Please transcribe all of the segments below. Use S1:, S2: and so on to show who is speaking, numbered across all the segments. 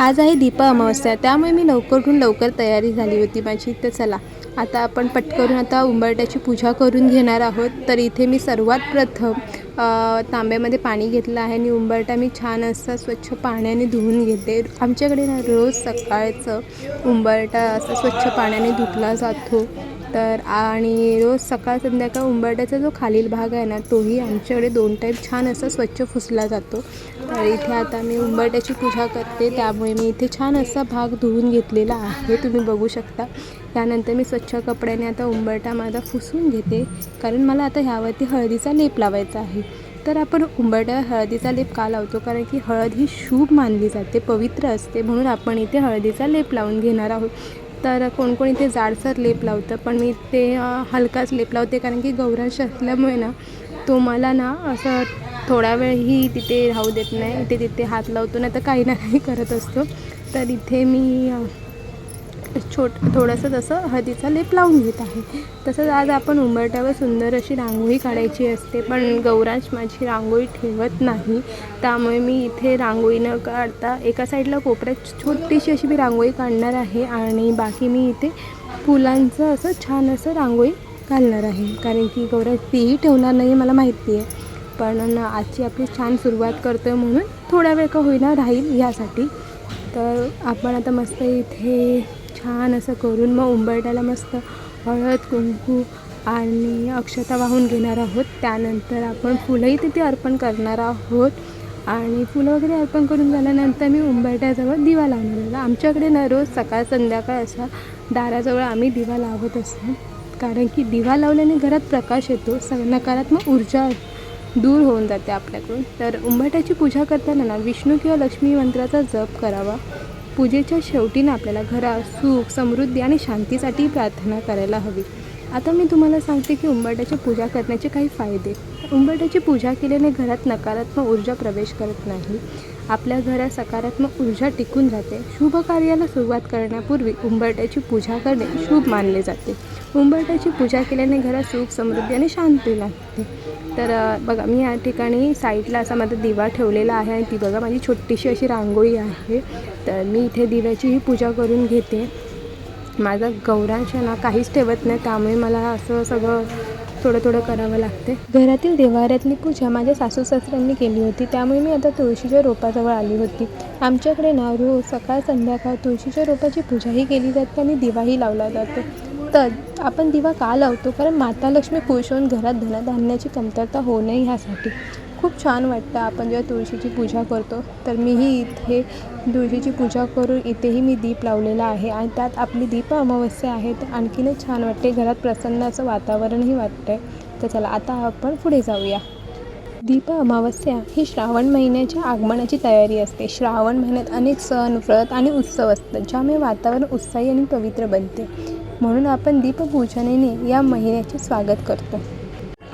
S1: आज आहे दीप अमावस्या त्यामुळे मी लवकरून लवकर तयारी झाली होती माझी. तर चला आता आपण पटकरून आता उंबरट्याची पूजा करून घेणार आहोत. तर इथे मी सर्वात प्रथम तांब्यामध्ये पाणी घेतलं आहे आणि उंबरटा मी छान असा स्वच्छ पाण्याने धुवून घेते. आमच्याकडे ना रोज सकाळचं उंबरटा असा स्वच्छ पाण्याने धुतला जातो. तर आणि रोज सकाळ संध्याकाळ उंबरट्याचा जो खालील भाग आहे ना तोही आमच्याकडे दोन टाईम छान असा स्वच्छ फुसला जातो. तर इथे आता मी उंबरट्याची पूजा करते. त्यामुळे मी इथे छान असा भाग धुवून घेतलेला आहे. तुम्ही बघू शकता. त्यानंतर मी स्वच्छ कपड्याने आता उंबरटा माझा फुसून घेते. कारण मला आता ह्यावरती हळदीचा लेप लावायचा आहे. तर आपण उंबरट्या हळदीचा लेप का लावतो? कारण की हळद ही शुभ मानली जाते पवित्र असते. म्हणून आपण इथे हळदीचा लेप लावून घेणार आहोत. तर कोण कोण इथे जाडसर लेप लावतं? पण मी ते हलकाच लेप लावते. कारण की गौरांश असल्यामुळे ना तो मला ना असं थोडा वेळही तिथे राहू देत नाही. इथे तिथे हात लावतो नाही तर काही ना काही करत असतो. तर इथे मी छोट थोडंसं तसं हळदीचा लेप लावून घेत आहे. तसंच आज आपण उंबरट्यावर सुंदर अशी रांगोळी काढायची असते पण गौरांश माझी रांगोळी ठेवत नाही. त्यामुळे मी इथे रांगोळी न काढता एका साईडला कोपऱ्यात छोटीशी अशी मी रांगोळी काढणार आहे आणि बाकी मी इथे फुलांचं असं छान असं रांगोळी घालणार आहे. कारण की गौरांश तीही ठेवणार नाही मला माहिती आहे पण आजची आपली छान सुरुवात करतो आहे म्हणून थोडा वेळ का होईना राहील ह्यासाठी तर आपण आता मस्त इथे छान असं करून मग उंबरट्याला मस्त हळद कुंकू आणि अक्षता वाहून घेणार आहोत. त्यानंतर आपण फुलंही तिथे अर्पण करणार आहोत. आणि फुलं वगैरे अर्पण करून झाल्यानंतर मी उंबरट्याजवळ दिवा लावणार आहे. आमच्याकडे ना रोज सकाळ संध्याकाळ असा दाराजवळ आम्ही दिवा लावत असतो. कारण की दिवा लावल्याने घरात प्रकाश येतो स नकारात्मक ऊर्जा दूर होऊन जाते आपल्याकडून. तर उंबाट्याची पूजा करताना ना विष्णू किंवा लक्ष्मी मंत्राचा जप करावा. पूजेच्या शेवटी ना आपल्याला घरा सुख समृद्धी आणि शांतीसाठी प्रार्थना करायला हवी. आता मी तुम्हाला सांगते की उंबरट्याची पूजा करण्याचे काही फायदे. उंबरट्याची पूजा केल्याने घरात नकारात्मक ऊर्जा प्रवेश करत नाही. आपल्या घरात सकारात्मक ऊर्जा टिकून जाते. शुभ कार्याला सुरुवात करण्यापूर्वी उंबरट्याची पूजा करणे शुभ मानले जाते. उंबरट्याची पूजा केल्याने घरात सुख समृद्धी आणि शांती लागते. तर बघा मी या ठिकाणी साईडला असा माझा दिवा ठेवलेला आहे आणि ती बघा माझी छोटीशी अशी रांगोळी आहे. तर मी इथे दिव्याचीही पूजा करून घेते. माझा गौरांश ना काहीच ठेवत नाही त्यामुळे मला असं सगळं थोडं थोडं करावं लागते. घरातील देवाऱ्यातली पूजा माझ्या सासू सासऱ्यांनी केली होती त्यामुळे मी आता तुळशीच्या रोपाजवळ आली होती. आमच्याकडे ना रोज सकाळ संध्याकाळ तुळशीच्या रोपाची पूजाही केली जाते आणि दिवाही लावला जातो. तर आपण दिवा का लावतो? कारण माता लक्ष्मी खुश होऊन घरात धनधान्याची कमतरता होऊ नये ह्यासाठी. खूप छान वाटतं. आपण जेव्हा तुळशीची पूजा करतो तर मीही इथे तुळशीची पूजा करून इथेही मी दीप लावलेला आहे आणि त्यात आपली दीप अमावस्या आहे तर आणखीनच छान वाटते. घरात प्रसन्न असं वातावरणही वाटतं आहे तर चला आता आपण पुढे जाऊया. दीप अमावस्या ही श्रावण महिन्याच्या आगमनाची तयारी असते. श्रावण महिन्यात अनेक सण व्रत आणि उत्सव असतात ज्यामुळे वातावरण उत्साही आणि पवित्र बनते. म्हणून आपण दीपपूजनेने या महिन्याचे स्वागत करतो.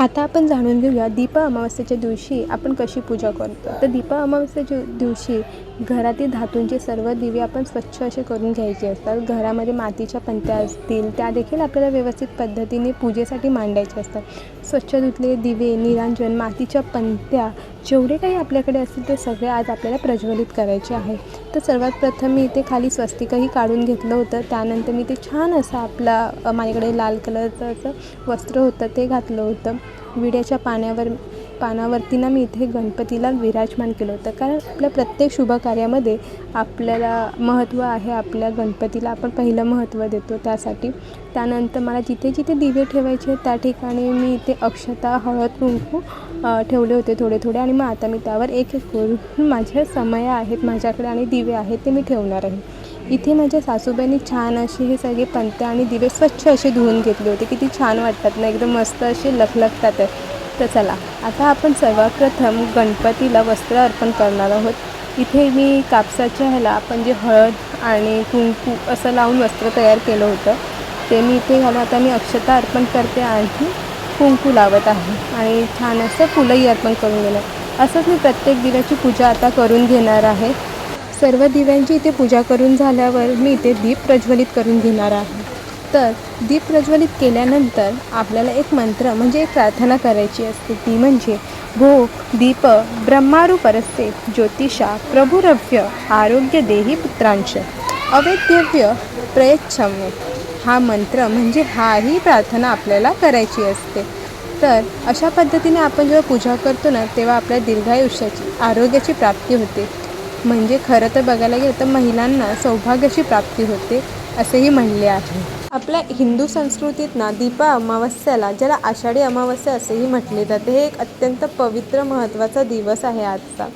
S1: आता आपण जाणून घेऊया दीप अमावस्येच्या दिवशी आपण कशी पूजा करतो. तर दीप अमावस्येच्या दिवशी घरातील धातूंचे सर्व दिवे आपण स्वच्छ असे करून घ्यायचे असतात. घरामध्ये मातीच्या पंत्या असतील त्या देखील आपल्याला व्यवस्थित पद्धतीने पूजेसाठी मांडायचे असतात. स्वच्छ धुतलेले दिवे निरांजन मातीच्या पंत्या जेवढे काही आपल्याकडे असतील ते सगळे आज आपल्याला प्रज्वलित करायचे आहे. तर सर्वात प्रथम मी इथे खाली स्वस्तिकही काढून घेतलं होतं. त्यानंतर मी ते छान असं आपला माझ्याकडे लाल कलरचं असं वस्त्र होतं ते घातलं होतं. विड्याच्या पाण्यावर पानावरती ना मी इथे गणपतीला विराजमान केलं होतं. कारण आपल्या प्रत्येक शुभकार्यामध्ये आपल्याला महत्त्व आहे आपल्या गणपतीला आपण पहिलं महत्त्व देतो त्यासाठी. त्यानंतर मला जिथे जिथे दिवे ठेवायचे त्या ठिकाणी मी इथे अक्षता हळद कुंकू ठेवले होते थोडे थोडे. आणि मग आता मी त्यावर एक एक करून माझ्या समय आहेत माझ्याकडे आणि दिवे आहेत ते मी ठेवणार आहे. इथे माझ्या सासूबाईंनी छान असे हे सगळे पंत्या आणि दिवे स्वच्छ असे धुवून घेतले होते. किती छान वाटतात ना एकदम मस्त असे लखलखतात. आहे तर चला आता आपण सर्वप्रथम गणपतीला वस्त्र अर्पण करणार आहोत. इथे मी कापसाच्या ह्याला आपण जे हळद आणि कुंकू असं लावून वस्त्र तयार केलं होतं. ते मी इथे घालून आता मी अक्षता अर्पण करते आणि कुंकू लावत आहे. आणि छान असं फुलंही अर्पण करून घेणार. असंच मी प्रत्येक दिव्याची पूजा आता करून घेणार आहे. सर्व दिव्यांची इथे पूजा करून झाल्यावर मी इथे दीप प्रज्वलित करून घेणार आहे. तर दीप प्रज्वलित केल्यानंतर आपल्याला एक मंत्र म्हणजे एक प्रार्थना करायची असते. ती म्हणजे भो दीप ब्रह्मारू परस्ते ज्योतिषा प्रभुरव्य आरोग्य देही पुत्रांश अवैद्यव्य प्रयच्छम्य. हा मंत्र म्हणजे हाही प्रार्थना आपल्याला करायची असते. तर अशा पद्धतीने आपण जेव्हा पूजा करतो ना तेव्हा आपल्या दीर्घायुष्याची आरोग्याची प्राप्ती होते. म्हणजे खरं तर बघायला गेलं तर महिलांना सौभाग्याची प्राप्ती होते असेही म्हणले आहे. आपल्या हिंदू संस्कृतीत ना दीपा अमावस्याला ज्याला आषाढी अमावस्या असेही म्हटले जाते हे एक अत्यंत पवित्र महत्त्वाचा दिवस आहे आजचा.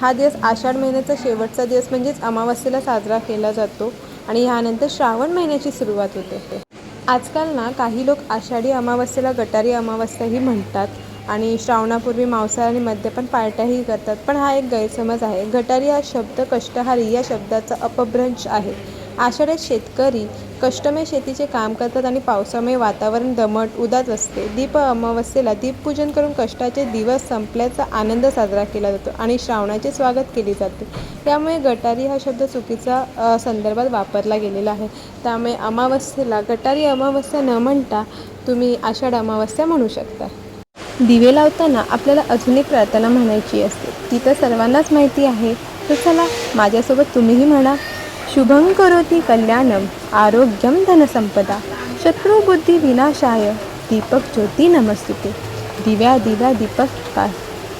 S1: हा दिवस आषाढ महिन्याचा शेवटचा दिवस म्हणजेच अमावस्येला साजरा केला जातो आणि ह्यानंतर श्रावण महिन्याची सुरुवात होते. आजकाल ना काही लोक आषाढी अमावस्येला गटारी अमावस्याही म्हणतात आणि श्रावणापूर्वी मांसाहार आणि पार्ट्याही करतात. पण हा एक गैरसमज आहे. गटारी हा शब्द कष्टहारी या शब्दाचा अपभ्रंश आहे. आषाढ्यात शेतकरी कष्टमय शेतीचे काम करतात आणि पावसामुळे वातावरण दमट उदात असते. दीप अमावस्येला दीपपूजन करून कष्टाचे दिवस संपल्याचा आनंद साजरा केला जातो आणि श्रावणाचे स्वागत केले जाते. त्यामुळे गटारी हा शब्द चुकीचा संदर्भात वापरला गेलेला आहे. त्यामुळे अमावस्येला गटारी अमावस्या न म्हणता तुम्ही आषाढ अमावस्या म्हणू शकता. दिवे लावताना आपल्याला अजून एक प्रार्थना म्हणायची असते. ती तर सर्वांनाच माहिती आहे. तर चला माझ्यासोबत तुम्हीही म्हणा. शुभं करोति कल्याणम आरोग्यम धनसंपदा शत्रुबुद्धी विनाशाय दीपक ज्योती नमस्तुते। दिव्या दिव्या दीपक पास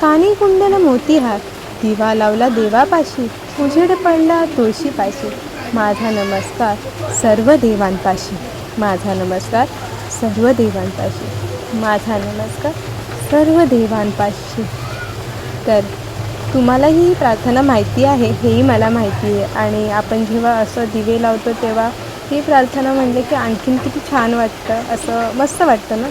S1: कानी कुंडल मोतीहार दिवा लावला देवापाशी। उजेड पडला तुळशीपाशी। माझा नमस्कार सर्व देवांपाशी। माझा नमस्कार सर्व देवांपाशी। माझा नमस्कार सर्व देवांपाशी। तर तुम्हालाही ही प्रार्थना माहिती आहे हेही मला माहिती आहे. आणि आपण जेव्हा असं दिवे लावतो तेव्हा ही प्रार्थना म्हणले की आणखीन किती छान वाटतं असं मस्त वाटतं ना?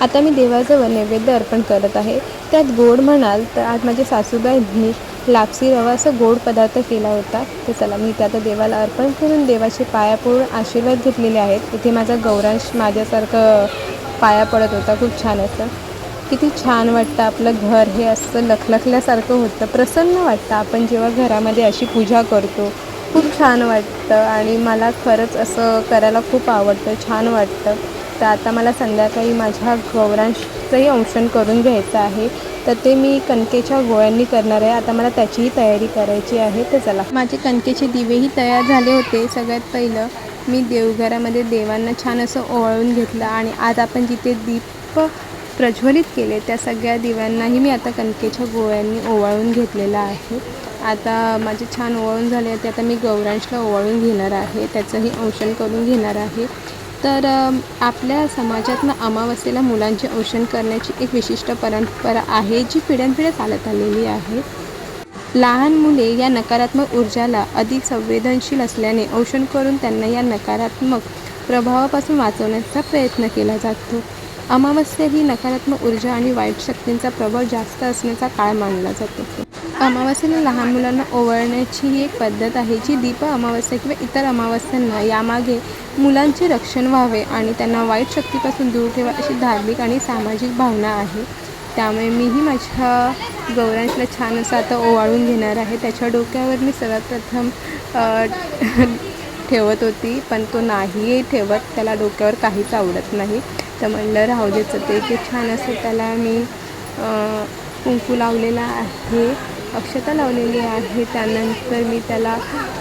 S1: आता मी देवाजवळ नैवेद्य अर्पण करत आहे. त्यात गोड म्हणाल तर आज माझ्या सासूबाईंनी लापसी रवा असं गोड पदार्थ केला होता. तर चला मी त्या देवाला अर्पण करून देवाचे पाया पडून आशीर्वाद घेतलेले आहेत. इथे माझा गौरांश माझ्यासारखं पाया पडत होता खूप छान असं. किती छान वाटतं आपलं घर हे असं लखलखल्यासारखं होतं. प्रसन्न वाटतं आपण जेव्हा घरामध्ये अशी पूजा करतो. खूप छान वाटतं आणि मला खरंच असं करायला खूप आवडतं छान वाटतं. तर आता मला संध्याकाळी माझ्या गौरांचंही औषण करून घ्यायचं आहे. तर ते मी कणकेच्या गोळ्यांनी करणार आहे. आता मला त्याचीही तयारी करायची आहे. तर चला. माझे कणकेचे दिवेही तयार झाले होते सगळ्यात पहिलं. मी देवघरामध्ये देवांना छान असं ओवाळून घेतलं आणि आज आपण जिथे दीप प्रज्वलित केले त्या सगळ्या दिव्यांनाही मी आता कणकेच्या गोळ्यांनी ओवाळून घेतलेलं आहे. आता माझे छान ओवाळून झाले ते आता मी गौरांशला ओवाळून घेणार आहे. त्याचंही औषण करून घेणार आहे. तर आपल्या समाजातनं अमावस्येला मुलांचे औषण करण्याची एक विशिष्ट परंपरा आहे जी पिढ्यानपिढ्या चालत आलेली आहे. लहान मुले या नकारात्मक ऊर्जाला अधिक संवेदनशील असल्याने औषण करून त्यांना या नकारात्मक प्रभावापासून वाचवण्याचा प्रयत्न केला जातो. अमावस्या ही नकारात्मक ऊर्जा आणि वाईट शक्तींचा प्रभाव जास्त असण्याचा काळ मानला जातो. अमावस्येला लहान मुलांना ओवाळण्याची ही एक पद्धत आहे जी दीप अमावस्या किंवा इतर अमावस्यांना यामागे मुलांचे रक्षण व्हावे आणि त्यांना वाईट शक्तीपासून दूर ठेवा अशी धार्मिक आणि सामाजिक भावना आहे. त्यामुळे मीही माझ्या गौरांशला छान असं आता ओवाळून घेणार आहे. त्याच्या डोक्यावर मी सर्वात प्रथम ठेवत होती पण तो नाही ठेवत. त्याला डोक्यावर काहीच आवडत नाही. तर म्हणलं राहू द्यायचं ते की छान असं त्याला मी कुंकू लावलेला आहे अक्षता लावलेली आहे. त्यानंतर मी त्याला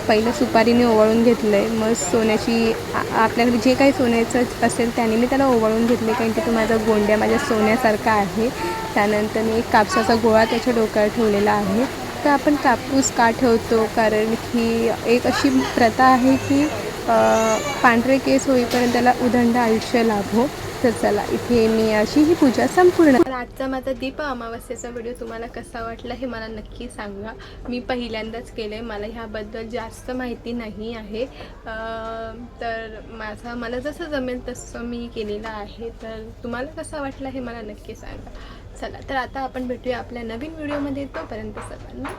S1: पहिलं सुपारीने ओवाळून घेतलं आहे मग सोन्याची आपल्याकडे जे काही सोन्याचं असेल त्याने मी त्याला ओवाळून घेतले कारण की तो माझा गोंड्या माझ्या सोन्यासारखा आहे. त्यानंतर मी एक कापसाचा गोळा त्याच्या डोक्यावर ठेवलेला आहे. तर आपण कापूस का ठेवतो? कारण की एक अशी प्रथा आहे की पांढरे केस होईपर्यंत त्याला उदंड आयुष्य लाभो. तर चला इथे मी अशी ही पूजा संपूर्ण तर आजचा माझा दीप अमावस्येचा व्हिडिओ तुम्हाला कसा वाटला हे मला नक्की सांगा. मी पहिल्यांदाच केलं आहे मला ह्याबद्दल जास्त माहिती नाही आहे. तर माझा मला जसं जमेल तसं मी केलेलं आहे. तर तुम्हाला कसा वाटला हे मला नक्की सांगा. चला तर आता आपण भेटूया आपल्या नवीन व्हिडिओमध्ये तोपर्यंत सर्वांना